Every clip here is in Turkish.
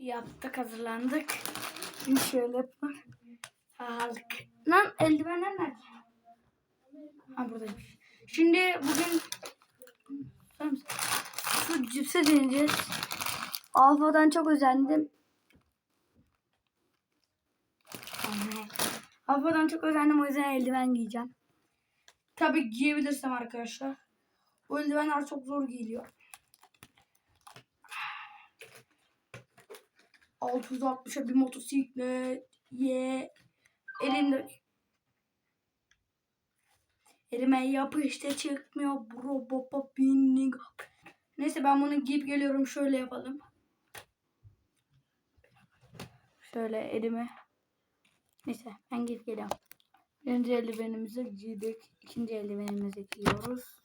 Yaptık hazırlandık. Şimdi şöyle yapalım. Aldık. Lan eldivenler nerede? Ha buradaymış. Şimdi bugün şu cipse deneyeceğiz. Alfa'dan çok özendim. Alfa'dan çok özendim o yüzden eldiven giyeceğim. Tabii giyebilirsem arkadaşlar. Bu eldivenler çok zor giyiliyor. 660'a bir motosiklet. Ye. Elimde. Elime yapıştı çıkmıyor. Bro baba binning. Neyse ben bunu giyip geliyorum. Şöyle yapalım. Şöyle elime. Neyse ben giyip geliyorum. Birinci eldivenimizi giydik. İkinci eldivenimizi giyiyoruz.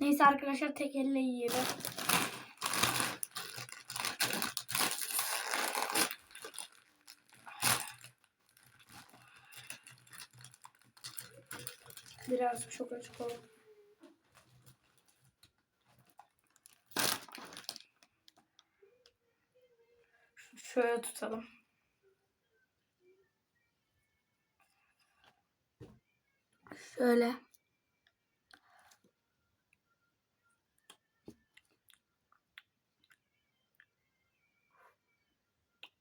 Neyse arkadaşlar tek elle yiyelim. Biraz çok açık oldu. Şöyle tutalım. Şöyle.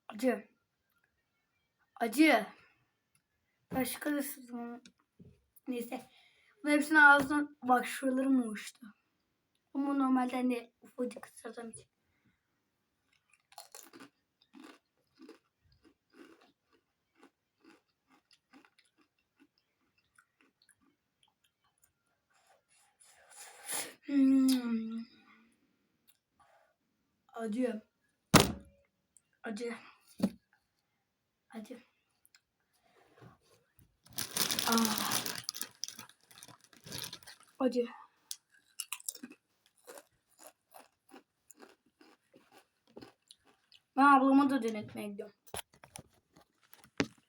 Acı. Acı. Başka da. Neyse. Bunun hepsini ağzına bak şuralarım uçtu. Ama normalde hani ufacık ısırdığım için. Hmm. Acı. Acı. Acı. Ah. Acı. Ben ablama da denetmeye gidiyorum.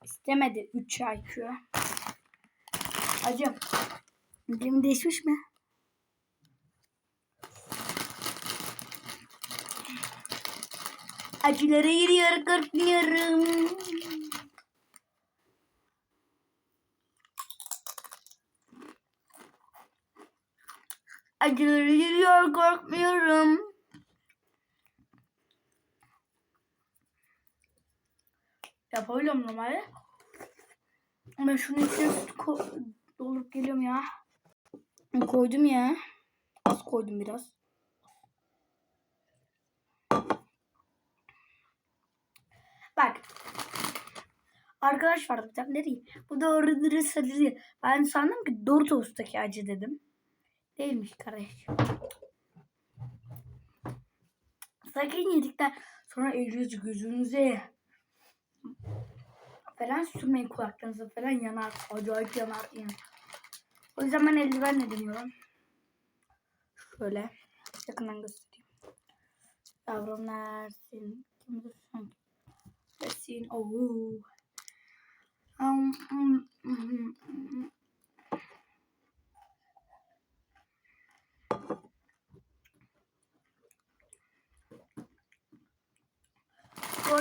İstemedi 3 IQ. Acı. Dilim değişmiş mi? Acılara giriyor korkmuyorum. Acıları geliyor korkmuyorum. Yapabiliyorum normalde. Ben şunun içine doldurup geliyorum ya. Koydum ya. Az koydum biraz. Bak. Arkadaş vardı bir tane ne diyeyim. Bu da orada sarıyor. Ben sandım ki Doritos'taki acı dedim. Değilmiş kardeşim. Sakın yedikten sonra elinizi gözünüze falan sürmeyin kulaklarınıza falan yanar. Acayip yanar yani. O yüzden ben eldivenle deniyorum. Şöyle yakından göstereyim. Yavrum neresin? Kim dursun? Neresin? Oo. Um, um, um, um. Bu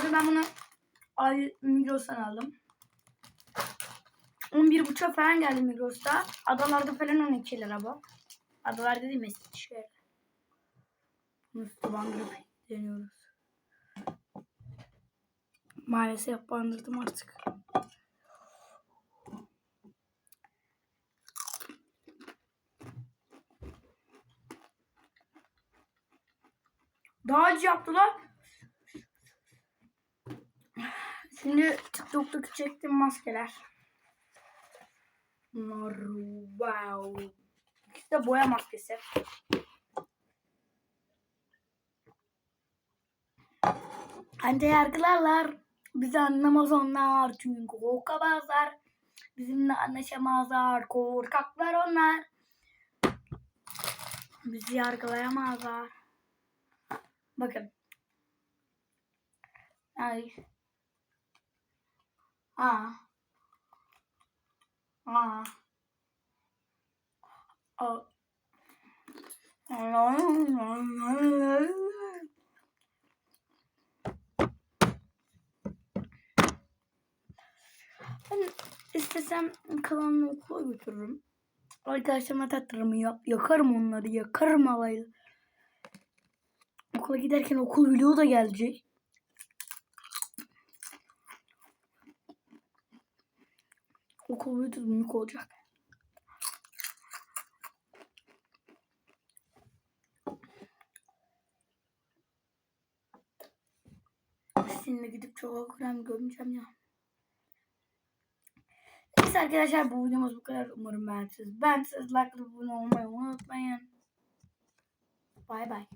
arada ben bunu Migros'tan aldım. 11.5'a falan geldi Migros'ta. Adalarda falan 12 lira bu. Adalar dediğim Eskişehir. Mustafa bandırıp deniyoruz. Maalesef bandırdım artık. Daha acı yaptılar. Şimdi TikTok'taki çektiğim maskeler. Bunlar wow. İkisi de boya maskesi. Anca yargılarlar. Bizi anlamaz onlar. Çünkü korkamazlar. Bizimle anlaşamazlar. Korkaklar onlar. Bizi yargılayamazlar. Bakın. Ay. A. A. O. Ben istesem kalanını okula götürürüm. Arkadaşlarıma tattırırım. Ya, yakarım onları. Yakarım havayla. Okula giderken okul video da gelecek. Okul videosu büyük olacak. Şimdi gidip çok krem gömeceğim ya. Neyse arkadaşlar bu videomuz bu kadar. Umarım beğenirsiniz. Ben siz like abone olmayı unutmayın. Bay bay.